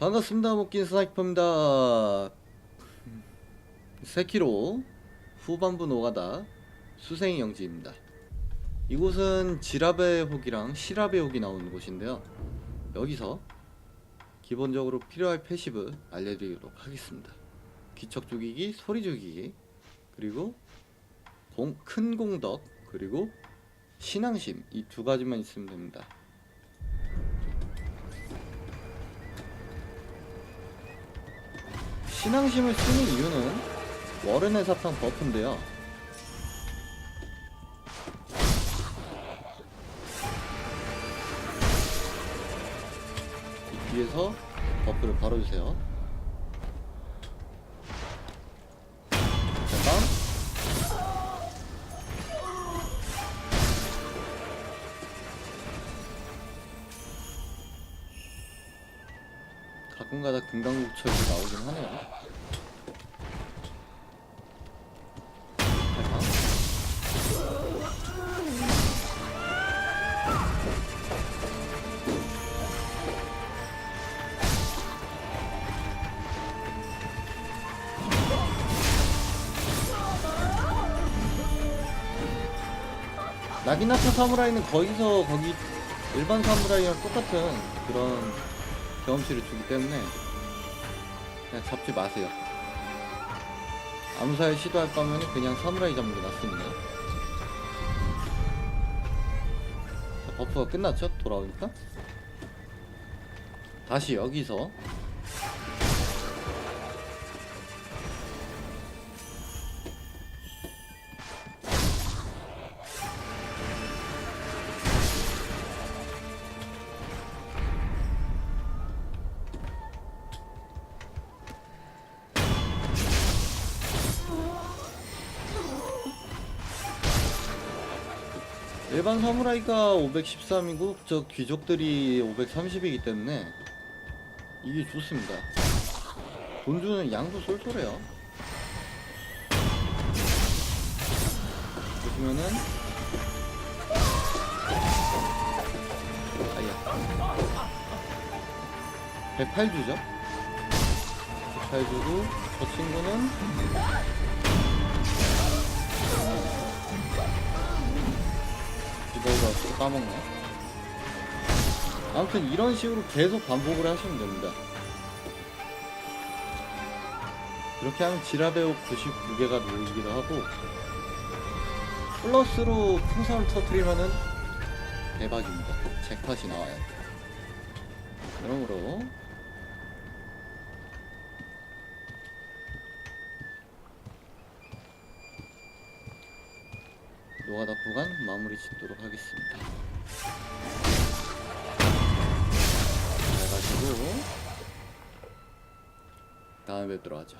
반갑습니다 목긴 스나이퍼입니다. 세키로 후반부 노가다 수생이 영지입니다. 이곳은 지라베 혹이랑 시라베 혹이 나오는 곳인데요. 여기서 기본적으로 필요할 패시브 알려드리도록 하겠습니다. 기척 죽이기, 소리 죽이기 그리고 공, 큰 공덕 그리고 신앙심 이 두 가지만 있으면 됩니다 신앙심을 쓰는 이유는 워른의 사탕 버프인데요. 이 뒤에서 버프를 바로 주세요. 가끔가다 금강국철이 나오긴 하네요. 나기나타 사무라이는 거기서 거기 일반 사무라이랑 똑같은 그런 경험치를 주기 때문에 그냥 잡지 마세요. 암살 시도할 거면 그냥 사무라이 잡는 게 낫습니다. 자, 버프가 끝났죠? 돌아오니까. 다시 여기서 일반 사무라이가 513이고 저 귀족들이 530이기 때문에 이게 좋습니다. 돈 주는 양도 쏠쏠해요. 보시면은 아야 108주죠? 108주고 저 친구는 까먹네. 아무튼 이런 식으로 계속 반복을 하시면 됩니다. 이렇게 하면 지라배우 99개가 모이기도 하고 플러스로 풍선을 터트리면은 대박입니다. 잭팟이 나와요. 그러므로 노가다 구간 마무리 짓도록 하겠습니다. 그래가지고 다음에 뵙도록 하죠.